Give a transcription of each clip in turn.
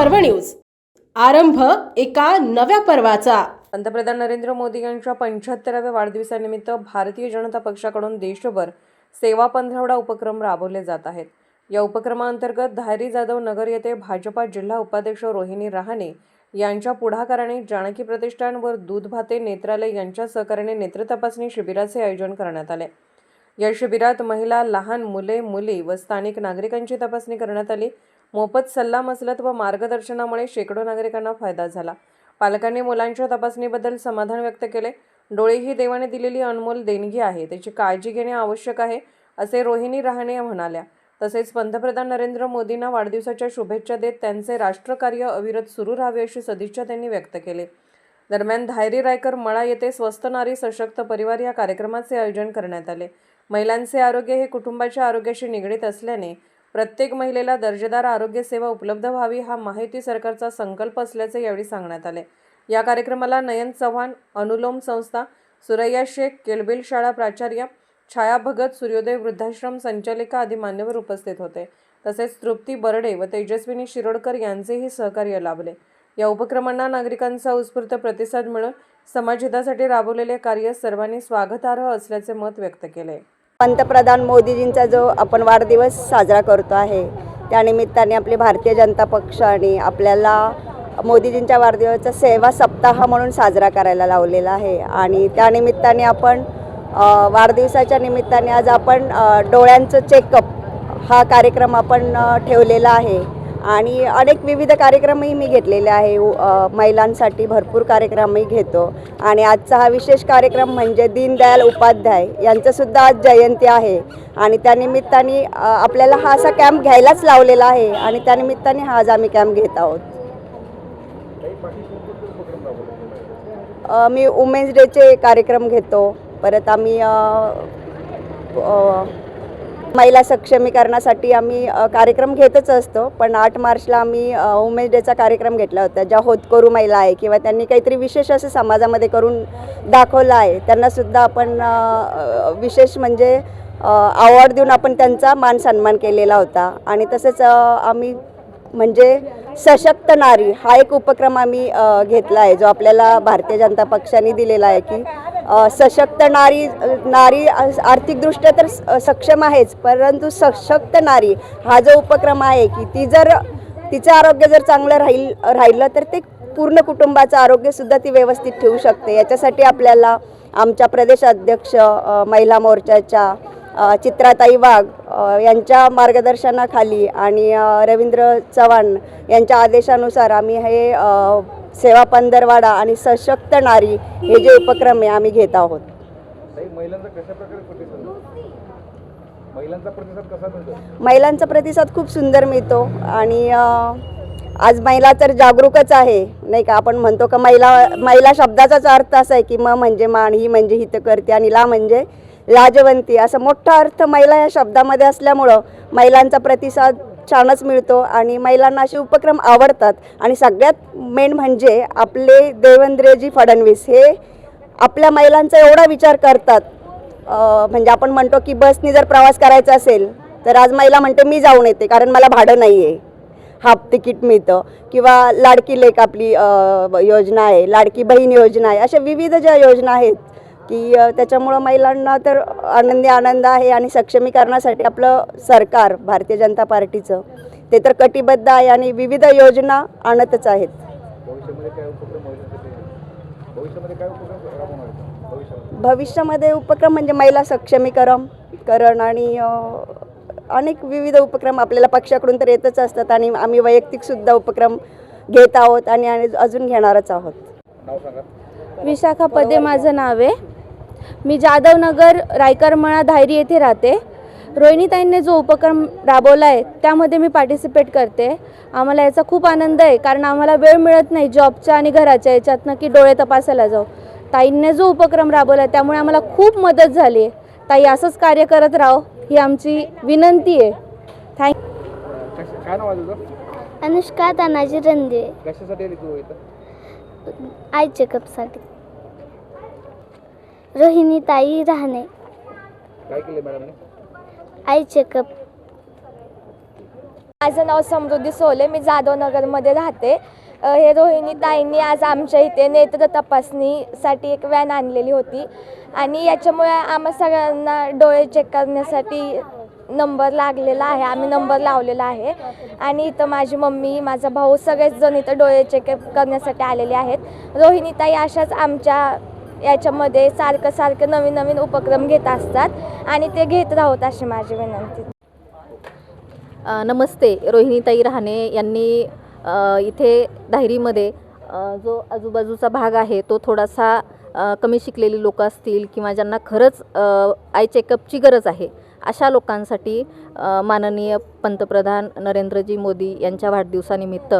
पर्व न्यूज. आरंभ एका नव्या पर्वाचा. पंतप्रधान नरेंद्र मोदी यांच्या पंच्याहत्तराव्या वाढदिवसानिमित्त भारतीय जनता पक्षाकडून देशभर सेवा पंधरवडा उपक्रम राबवले जात आहेत. या उपक्रमाअंतर्गत धायरी जाधव नगर येथे भाजपा जिल्हा उपाध्यक्ष रोहिणी रहाणे यांच्या पुढाकाराने जानकी प्रतिष्ठान व दूध भाते नेत्रालय यांच्या सहकार्याने नेत्र तपासणी शिबिराचे आयोजन करण्यात आले. या शिबिरात महिला लहान मुले मुली व स्थानिक नागरिकांची तपासणी करण्यात आली. मोफत सल्ला मसलत व मार्गदर्शनामुळे शेकडो नागरिकांना फायदा झाला. पालकांनी मुलांच्या तपासणीबद्दल समाधान व्यक्त केले. डोळे ही देवाने दिलेली अनमोल देणगी आहे. त्याची काळजी घेणे आवश्यक आहे असे रोहिणी रहाणे म्हणाल्या. तसेच पंतप्रधान नरेंद्र मोदींना वाढदिवसाच्या शुभेच्छा देत त्यांचे राष्ट्रकार्य अविरत सुरू राहावे अशी सदिच्छा त्यांनी व्यक्त केली. दरम्यान धायरी रायकर मळा येथे स्वस्त नारी सशक्त परिवार या कार्यक्रमाचे आयोजन करण्यात आले. महिलांचे आरोग्य हे कुटुंबाच्या आरोग्याशी निगडीत असल्याने प्रत्येक महिलेला दर्जेदार आरोग्य सेवा उपलब्ध व्हावी हा माहिती सरकारचा संकल्प असल्याचे यावेळी सांगण्यात आले. या कार्यक्रमाला नयन चव्हाण अनुलोम संस्था सुरैया शेख केलबिल शाळा प्राचार्य छाया भगत सूर्योदय वृद्धाश्रम संचालिका आदी मान्यवर उपस्थित होते. तसेच तृप्ती बर्डे व तेजस्विनी शिरोडकर यांचेही सहकार्य लाभले. या उपक्रमांना नागरिकांचा उत्स्फूर्त प्रतिसाद मिळून समाजहितासाठी राबवलेले कार्य सर्वांनी स्वागतार्ह असल्याचे मत व्यक्त केले. पंतप्रधान मोदीजींचा जो आपण वाढदिवस साजरा करतो आहे त्यानिमित्ताने आपले भारतीय जनता पक्ष आणि आपल्याला मोदीजींच्या वाढदिवसाचा सेवा सप्ताह म्हणून साजरा करायला लावलेला आहे. आणि त्यानिमित्ताने आपण वाढदिवसाच्या निमित्ताने आज आपण डोळ्यांचं चेकअप हा कार्यक्रम आपण ठेवलेला आहे. आणि अनेक विविध कार्यक्रमही मी घेतलेले आहे. उ- महिलांसाठी भरपूर कार्यक्रमही घेतो. आणि आजचा हा विशेष कार्यक्रम म्हणजे दीनदयाल उपाध्याय यांचंसुद्धा आज जयंती आहे. आणि त्यानिमित्ताने आपल्याला हा असा कॅम्प घ्यायलाच लावलेला आहे. आणि त्यानिमित्ताने हा आज आम्ही कॅम्प घेत आहोत. मी वुमेन्स डेचे कार्यक्रम घेतो. परत आम्ही महिला सक्षमीकरणासाठी आम्ही कार्यक्रम घेतच असतो. पण आठ मार्चला आम्ही वुमेन्स डेचा कार्यक्रम घेतला होता ज्या होतकरू महिला आहे किंवा त्यांनी काहीतरी विशेष असं समाजामध्ये करून दाखवलं आहे. त्यांनासुद्धा आपण विशेष म्हणजे अवॉर्ड देऊन आपण त्यांचा मान सन्मान केलेला होता. आणि तसंच आम्ही म्हणजे सशक्त नारी हा एक उपक्रम आम्ही घेतला आहे जो आपल्याला भारतीय जनता पक्षाने दिलेला आहे की सशक्त नारी नारी आर्थिकदृष्ट्या तर स- सक्षम आहेच परंतु सशक्त नारी हा जो उपक्रम आहे की ती जर तिचं आरोग्य जर चांगलं राहील राहिलं तर ते पूर्ण कुटुंबाचं आरोग्यसुद्धा ती व्यवस्थित ठेवू शकते. याच्यासाठी आपल्याला आमच्या प्रदेश अध्यक्ष महिला मोर्चाच्या चित्राताई वाघ यांच्या मार्गदर्शनाखाली आणि रवींद्र चव्हाण यांच्या आदेशानुसार आम्ही हे सेवा पंधरवाडा आणि सशक्त नारी हे जे उपक्रम आहे आम्ही घेत आहोत. महिलांचा प्रतिसाद खूप सुंदर मिळतो आणि आज महिला तर जागरूकच आहे नाही का? आपण म्हणतो का महिला महिला शब्दाचाच अर्थ असा आहे की म म्हणजे मान ही म्हणजे हित करते आणि ला म्हणजे लाजवंती. असा मोठा अर्थ महिला या शब्दामध्ये असल्यामुळं महिलांचा प्रतिसाद छानच मिळतो आणि महिलांना असे उपक्रम आवडतात. आणि सगळ्यात मेन म्हणजे आपले देवेंद्रजी फडणवीस हे आपल्या महिलांचा एवढा विचार करतात. म्हणजे आपण म्हणतो की बसनी जर प्रवास करायचा असेल तर आज महिला म्हणते मी जाऊन येते कारण मला भाडं नाही आहे हाफ तिकीट मिळतं. किंवा लाडकी लेक आपली योजना आहे लाडकी बहीण योजना आहे अशा विविध ज्या योजना आहेत की त्याच्यामुळं महिलांना तर आनंदी आनंद आहे आणि सक्षमीकरणासाठी आपलं सरकार भारतीय जनता पार्टीचं ते तर कटिबद्ध आहे आणि विविध योजना आणतच आहेत. भविष्यामध्ये काय उपक्रम म्हणजे महिला सक्षमीकरण करण आणि अनेक विविध उपक्रम आपल्याला पक्षाकडून तर येतच असतात आणि आम्ही वैयक्तिकसुद्धा उपक्रम घेत आहोत आणि आणि अजून घेणारच आहोत. नाव सांगा. विशाखा पदे माझं नाव आहे. मी जाधवनगर रायकरमळा धायरी येथे राहते. रोहिणीताईंनी जो उपक्रम राबवला आहे त्यामध्ये मी पार्टिसिपेट करते. आम्हाला याचा खूप आनंद आहे कारण आम्हाला वेळ मिळत नाही जॉबच्या आणि घराच्या याच्यातनं की डोळे तपासायला जाऊ. ताईंनी जो उपक्रम राबवला आहे त्यामुळे आम्हाला खूप मदत झाली आहे. ताई असंच कार्य करत राहो ही आमची विनंती आहे. थँक कश- काय नाव आहे तुझं? अनुष्का तानाजी रंदे. कशासाठी आली तू इथं? आय चेकअपसाठी. रोहिणी ताई राहणे. काय केले मॅडमने? आय चेकअप माझं नाव समृद्धी सोले मी जाधवनगरमध्ये राहते. अ, हे रोहिणी ताईंनी आज आमच्या इथे नेत्र तपासणीसाठी एक व्हॅन आणलेली होती. आणि याच्यामुळे आम्हा सगळ्यांना डोळे चेक करण्यासाठी नंबर लागलेला आहे. आम्ही नंबर लावलेला आहे. आणि इथं माझी मम्मी माझा भाऊ सगळेच जण इथं डोळे चेक करण्यासाठी आलेले आहेत. रोहिणी ताई अशाच आमच्या याच्यामध्ये सारखं सारखं नवीन नवीन उपक्रम घेत असतात आणि ते घेत राहत अशी माझी विनंती. नमस्ते. रोहिणीताई रहाणे यांनी इथे धायरीमध्ये जो आजूबाजूचा भाग आहे तो थोडासा कमी शिकलेली लोकं असतील किंवा ज्यांना खरंच आय चेकअपची गरज आहे अशा लोकांसाठी माननीय पंतप्रधान नरेंद्रजी मोदी यांच्या वाढदिवसानिमित्त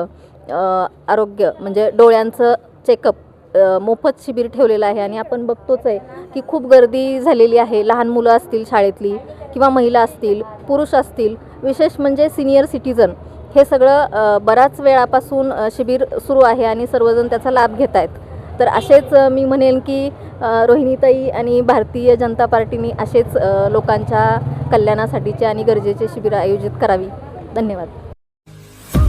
आरोग्य म्हणजे डोळ्यांचं चेकअप मोफत शिबिर ठेवलेलं आहे आणि आपण बघतोच आहे की खूप गर्दी झालेली आहे. लहान मुलं असतील शाळेतली किंवा महिला असतील पुरुष असतील विशेष म्हणजे सिनियर सिटीजन हे सगळं बराच वेळापासून शिबिर सुरू आहे आणि सर्वजण त्याचा लाभ घेत आहेत. तर असेच मी म्हणेन की रोहिणीताई आणि भारतीय जनता पार्टीने असेच लोकांच्या कल्याणासाठीचे आणि गरजेचे शिबिर आयोजित करावी. धन्यवाद.